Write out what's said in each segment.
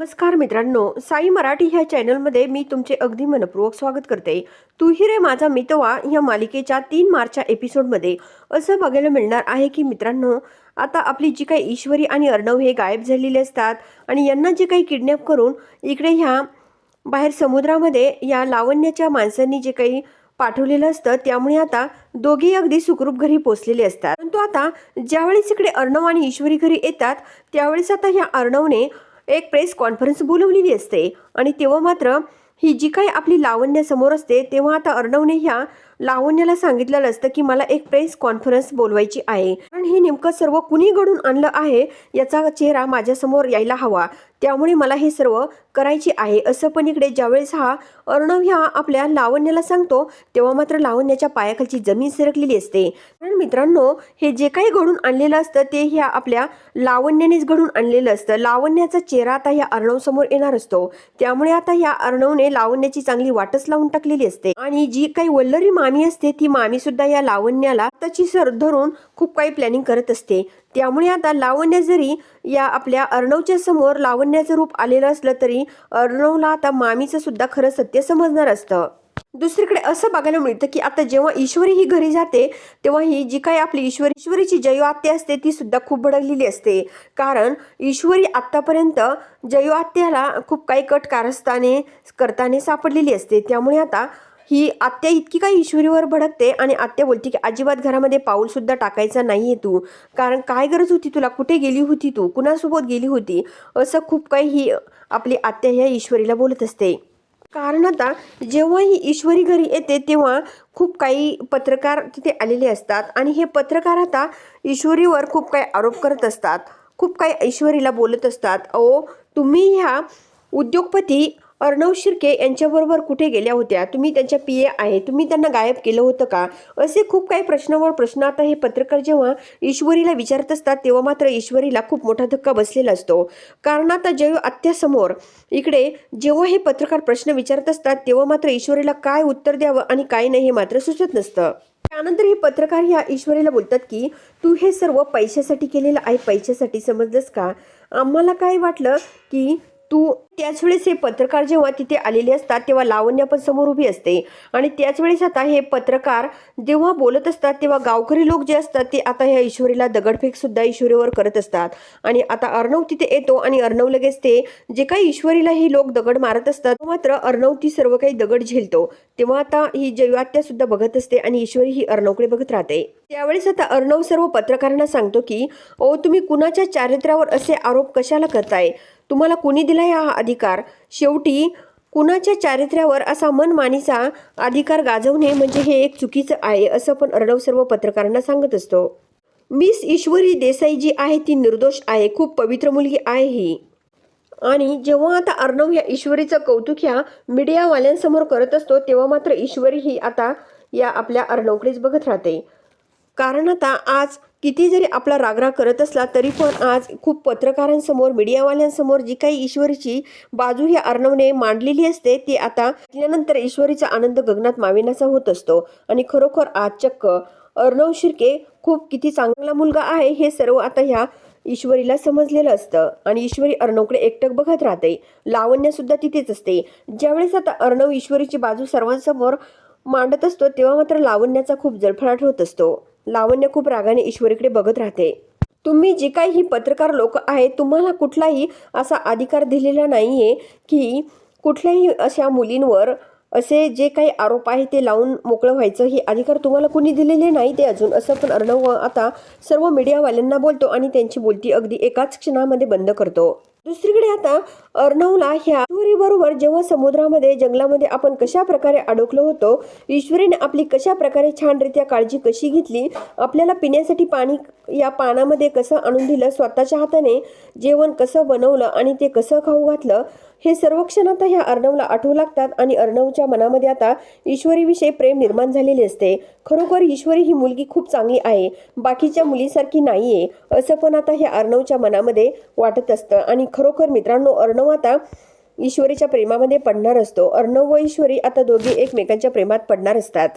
नमस्कार मित्रांनो साई मराठी ह्या चॅनलमध्ये मी तुमचे अगदी मनपूर्वक स्वागत करते. तू रे माझा मितवा या मालिकेच्या तीन मार्चच्या एपिसोडमध्ये असं बघायला मिळणार आहे की मित्रांनो आता आपली जी काही ईश्वरी आणि अर्णव हे गायब झालेले असतात आणि यांना जे काही किडनॅप करून इकडे ह्या बाहेर समुद्रामध्ये या लावण्याच्या माणसांनी जे काही पाठवलेलं असतं त्यामुळे आता दोघेही अगदी सुखरूप घरी पोचलेले असतात. परंतु आता ज्यावेळेस इकडे अर्णव आणि ईश्वरी घरी येतात त्यावेळेस आता ह्या अर्णवने एक प्रेस कॉन्फरन्स बोलवलेली असते. आणि तेव्हा मात्र ही जी काही आपली लावण्य समोर असते तेव्हा आता अर्णवने ह्या लावण्याला सांगितलेलं असतं की मला एक प्रेस कॉन्फरन्स बोलवायची आहे. कारण हे नेमकं सर्व कुणी घडून आणलं आहे याचा चेहरा माझ्यासमोर यायला हवा. त्यामुळे मला हे सर्व करायचे आहे. असं पण इकडे ज्यावेळेस हा अर्णव ह्या आपल्या लावण्याला सांगतो तेव्हा मात्र लावण्याच्या पायाखालची जमीन सरकलेली असते. कारण मित्रांनो हे जे काही घडून आणलेलं असतं ते ह्या आपल्या लावण्यानेच घडून आणलेलं असतं. लावण्याचा चेहरा आता ह्या अर्णव समोर येणार असतो. त्यामुळे आता ह्या अर्णवने लावण्याची चांगली वाटच लावून टाकलेली असते. आणि जी काही वल्लरी मामी असते ती मामी सुद्धा या लावण्याला त्याची सर धरून खूप काही प्लॅनिंग करत असते. त्यामुळे आता लावण्य जरी या आपल्या अर्णवच्या समोर लावण्याचं रूप आलेलं असलं तरी अर्णवला आता मामीचं सुद्धा खरं सत्य समजणार असतं. दुसरीकडे असं बघायला मिळतं की आता जेव्हा ईश्वरी ही घरी जाते तेव्हा ही जी काही आपली ईश्वरी ईश्वरीची जयो आत्या असते ती सुद्धा खूप भडकलेली असते. कारण ईश्वरी आत्तापर्यंत जयो आत्याला खूप काही कट कारस्थाने करताने सापडलेली असते. त्यामुळे आता ही आत्या इतकी काही ईश्वरीवर भडकते आणि आत्या बोलते की अजिबात घरामध्ये पाऊल सुद्धा टाकायचा नाहीये तू. कारण काय गरज होती तुला? कुठे गेली होती तू? कुणासोबत गेली होती? असं खूप काही ही आपली आत्या ह्या ईश्वरीला बोलत असते. कारण आता जेव्हा ही ईश्वरी घरी येते तेव्हा खूप काही पत्रकार तिथे आलेले असतात आणि हे पत्रकार आता ईश्वरीवर खूप काही आरोप करत असतात. खूप काही ऐश्वरीला बोलत असतात. अहो तुम्ही ह्या उद्योगपती अर्णव शिर्के यांच्याबरोबर कुठे गेल्या होत्या? तुम्ही त्यांच्या पी ए आहे तुम्ही त्यांना गायब केलं होतं का? असे खूप काही प्रश्नावर प्रश्न आता हे पत्रकार जेव्हा ईश्वरीला विचारत असतात तेव्हा मात्र ईश्वरीला खूप मोठा धक्का बसलेला असतो. कारण आता जेव आत्यासमोर इकडे जेव्हा हे पत्रकार प्रश्न विचारत असतात तेव्हा मात्र ईश्वरीला काय उत्तर द्यावं आणि काय नाही हे मात्र सुचत नसतं. त्यानंतर हे पत्रकार ह्या ईश्वरीला बोलतात की तू हे सर्व पैशासाठी केलेलं आहे पैशासाठी समजलंस का? आम्हाला काय वाटलं की तू त्याचवेळेस हे पत्रकार जेव्हा तिथे आलेले असतात तेव्हा लावण्य पण समोर उभी असते. आणि त्याचवेळेस आता हे पत्रकार जेव्हा बोलत असतात तेव्हा गावकरी लोक जे असतात ते आता ह्या ईश्वरीला दगडफेक सुद्धा ईश्वरीवर करत असतात. आणि आता अर्णव तिथे येतो आणि अर्णव लगेच ते जे काही ईश्वरीला ही लोक दगड मारत असतात मात्र अर्णव ती सर्व काही दगड झेलतो. तेव्हा आता ही जैवात्या सुद्धा बघत असते आणि ईश्वरी ही अर्णवकडे बघत राहते. त्यावेळेस आता अर्णव सर्व पत्रकारांना सांगतो की ओ तुम्ही कुणाच्या चारित्र्यावर असे आरोप कशाला करताय? तुम्हाला कुणी दिला हा अधिकार. शेवटी कुणाच्या चारित्र्यावर असा मनमानीचा अधिकार गाजवणे म्हणजे हे एक चुकीचं आहे असं पण अर्णव सर्व पत्रकारांना सांगत असतो. मिस ईश्वरी देसाई जी आहे ती निर्दोष आहे खूप पवित्र मुलगी आहे ही. आणि जेव्हा आता अर्णव या ईश्वरीचं कौतुक ह्या मीडियावाल्यांसमोर करत असतो तेव्हा मात्र ईश्वरी ही आता या आपल्या अर्णवकडेच बघत राहते. कारण आता आज किती जरी आपला रागराग करत असला तरी पण आज खूप पत्रकारांसमोर मीडियावाल्यांसमोर जी काही ईश्वरीची बाजू ही अर्णवने मांडलेली असते ती आता त्यानंतर ईश्वरीचा आनंद गगनात माविण्याचा होत असतो. आणि खरोखर आज चक्क अर्णव शिर्के खूप किती चांगला मुलगा आहे हे सर्व आता ह्या ईश्वरीला समजलेलं असतं. आणि ईश्वरी अर्णवकडे एकटक बघत राहते. लावण्य सुद्धा तिथेच असते. ज्यावेळेस आता अर्णव ईश्वरीची बाजू सर्वांसमोर मांडत असतो तेव्हा मात्र लावण्याचा खूप जळफळाट होत असतो. लावण्य खूप रागाने ईश्वरीकडे बघत राहते. तुम्ही जे काही ही पत्रकार लोक आहेत तुम्हाला कुठलाही असा अधिकार दिलेला नाहीये की कुठल्याही अशा मुलींवर असे जे काही आरोप आहे ते लावून मोकळं व्हायचं. हे अधिकार तुम्हाला कुणी दिलेले नाही ते अजून. असं पण अर्णव आता सर्व मीडियावाल्यांना बोलतो आणि त्यांची बोलती अगदी एकाच क्षणामध्ये बंद करतो. दुसरीकडे आता अर्णवला ह्या बरोबर जेव्हा समुद्रामध्ये जंगलामध्ये आपण कशा प्रकारे अडकलो होतो ईश्वरीने आपली कशा प्रकारे छानरित्या काळजी कशी घेतली आपल्याला पिण्यासाठी पाणी या पानामध्ये कसं आणून दिलं स्वतःच्या हाताने जेवण कसं बनवलं आणि ते कसं खाऊ घातलं हे सर्व क्षण आता ह्या अर्णवला आठवू लागतात आणि अर्णवच्या मनामध्ये आता ईश्वरीविषयी प्रेम निर्माण झालेले असते. खरोखर ईश्वरी ही मुलगी खूप चांगली आहे. बाकीच्या मुलीसारखी नाही आहे असं पण आता ह्या अर्णवच्या मनामध्ये वाटत असतं. आणि खरोखर मित्रांनो अर्णव आता ईश्वरीच्या प्रेमामध्ये पडणार असतो. अर्णव व ईश्वरी आता दोघे एकमेकांच्या प्रेमात पडणार असतात.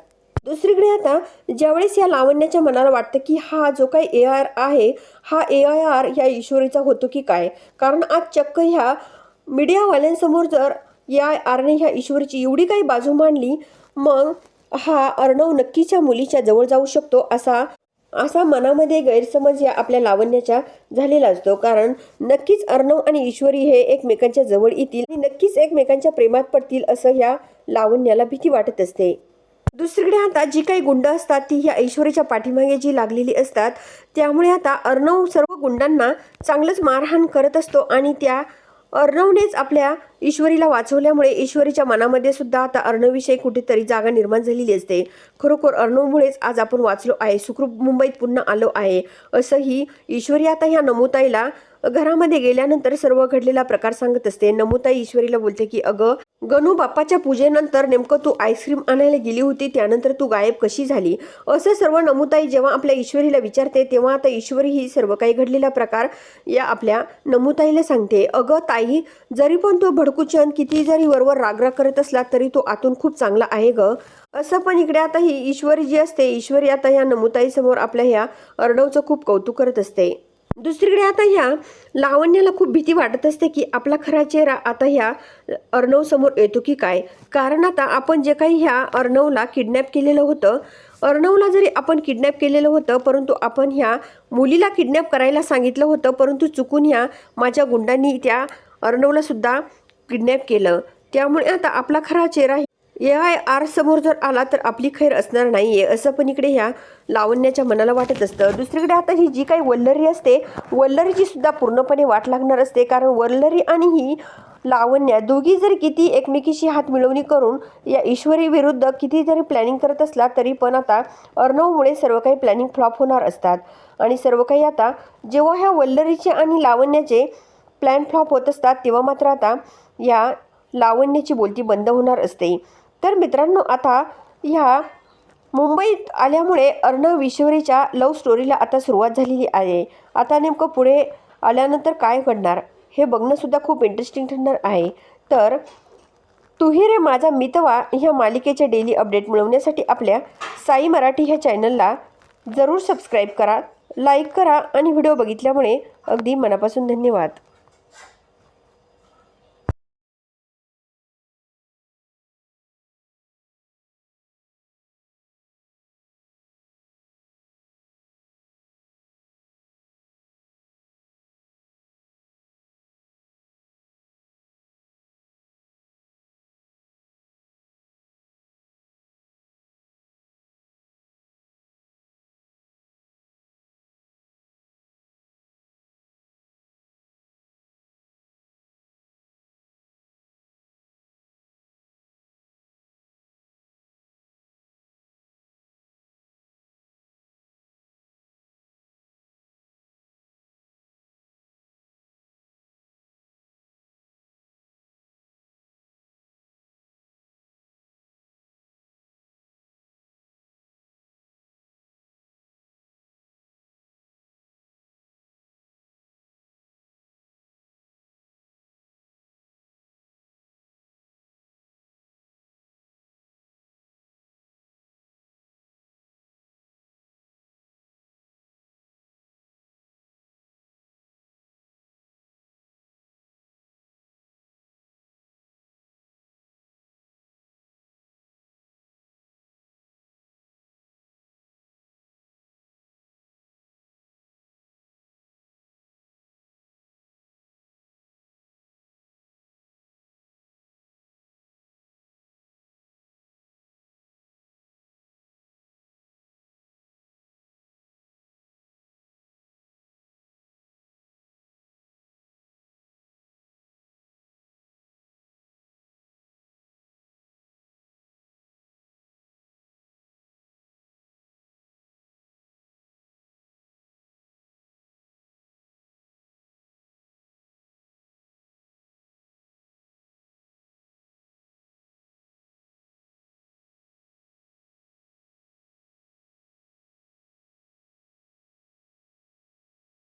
दुसरीकडे आता ज्यावेळेस या लावण्याच्या मनाला वाटतं की हा जो काही ए आर आहे हा ए आय आर ह्या ईश्वरीचा होतो की काय? कारण आज चक्क ह्या मीडियावाल्यांसमोर जर या आरणे ह्या ईश्वरीची एवढी काही बाजू मांडली मग हा अर्णव नक्कीच्या मुलीच्या जवळ जाऊ शकतो असा असा मनामध्ये गैरसमज या आपल्या लावण्याच्या झालेला असतो. कारण नक्कीच अर्णव आणि ईश्वरी हे एकमेकांच्या जवळ येतील आणि नक्कीच एकमेकांच्या प्रेमात पडतील असं ह्या लावण्याला भीती वाटत असते. दुसरीकडे आता जी काही गुंड असतात ती ह्या ऐश्वर्याच्या पाठीमागे जी लागलेली असतात त्यामुळे आता अर्णव सर्व गुंडांना चांगलंच मारहाण करत असतो आणि त्या अर्णवनेच आपल्या ईश्वरीला वाचवल्यामुळे ईश्वरीच्या मनामध्ये सुद्धा आता अर्णवविषयी कुठेतरी जागा निर्माण झालेली असते. खरोखर अर्णवमुळेच आज आपण वाचलो आहे. सुखरूप मुंबईत पुन्हा आलो आहे. असंही ईश्वरी आता ह्या नमुताईला घरामध्ये गेल्यानंतर सर्व घडलेला प्रकार सांगत असते. नमुताई ईश्वरीला बोलते की अगं गणू बाप्पाच्या पूजेनंतर नेमकं तू आईस्क्रीम आणायला गेली होती त्यानंतर तू गायब कशी झाली? असं सर्व नमुताई जेव्हा आपल्या ईश्वरीला विचारते तेव्हा आता ईश्वरी ही सर्व काही घडलेला प्रकार या आपल्या नमुताईला सांगते. अगं ताई जरी पण तो भडकूचंद किती जरी वरवर रागराग करत असला तरी तो आतून खूप चांगला आहे ग. असं पण इकडे आता ही ईश्वरी जी असते ईश्वरी आता ह्या नमुताईसमोर आपल्या ह्या अर्णवचं खूप कौतुक करत असते. दुसरीकडे आता ह्या लावण्याला खूप भीती वाटत असते की आपला खरा चेहरा आता ह्या अर्णव समोर येतो की काय? कारण आता आपण जे काही ह्या अर्णवला किडनॅप केलेलं होतं अर्णवला जरी आपण किडनॅप केलेलं होतं परंतु आपण ह्या मुलीला किडनॅप करायला सांगितलं होतं परंतु चुकून ह्या माझ्या गुंडांनी त्या अर्णवला सुद्धा किडनॅप केलं. त्यामुळे आता आपला खरा चेहरा ए आय आर समोर जर आला तर आपली खैर असणार नाही आहे असं पण इकडे ह्या लावण्याच्या मनाला वाटत असतं. दुसरीकडे आता ही जी काही वल्लरी असते वल्लरीची सुद्धा पूर्णपणे वाट लागणार असते कारण वल्लरी आणि ही लावण्या दोघी जरी किती एकमेकीशी हात मिळवणी करून या ईश्वरी विरुद्ध किती जरी प्लॅनिंग करत असला तरी पण आता अर्णवमुळे सर्व काही प्लॅनिंग फ्लॉप होणार असतात. आणि सर्व काही आता जेव्हा ह्या वल्लरीचे आणि लावण्याचे प्लॅन फ्लॉप होत असतात तेव्हा मात्र आता या लावण्याची बोलती बंद होणार असते. तर मित्रांनो आता ह्या मुंबईत आल्यामुळे अर्णव विश्वरीच्या लव्ह स्टोरीला आता सुरुवात झालेली आहे. आता नेमकं पुढे आल्यानंतर काय घडणार हे बघणंसुद्धा खूप इंटरेस्टिंग ठरणार आहे. तर तुही रे माझा मितवा ह्या मालिकेचे डेली अपडेट मिळवण्यासाठी आपल्या साई मराठी ह्या चॅनलला जरूर सबस्क्राईब करा लाईक करा आणि व्हिडिओ बघितल्यामुळे अगदी मनापासून धन्यवाद.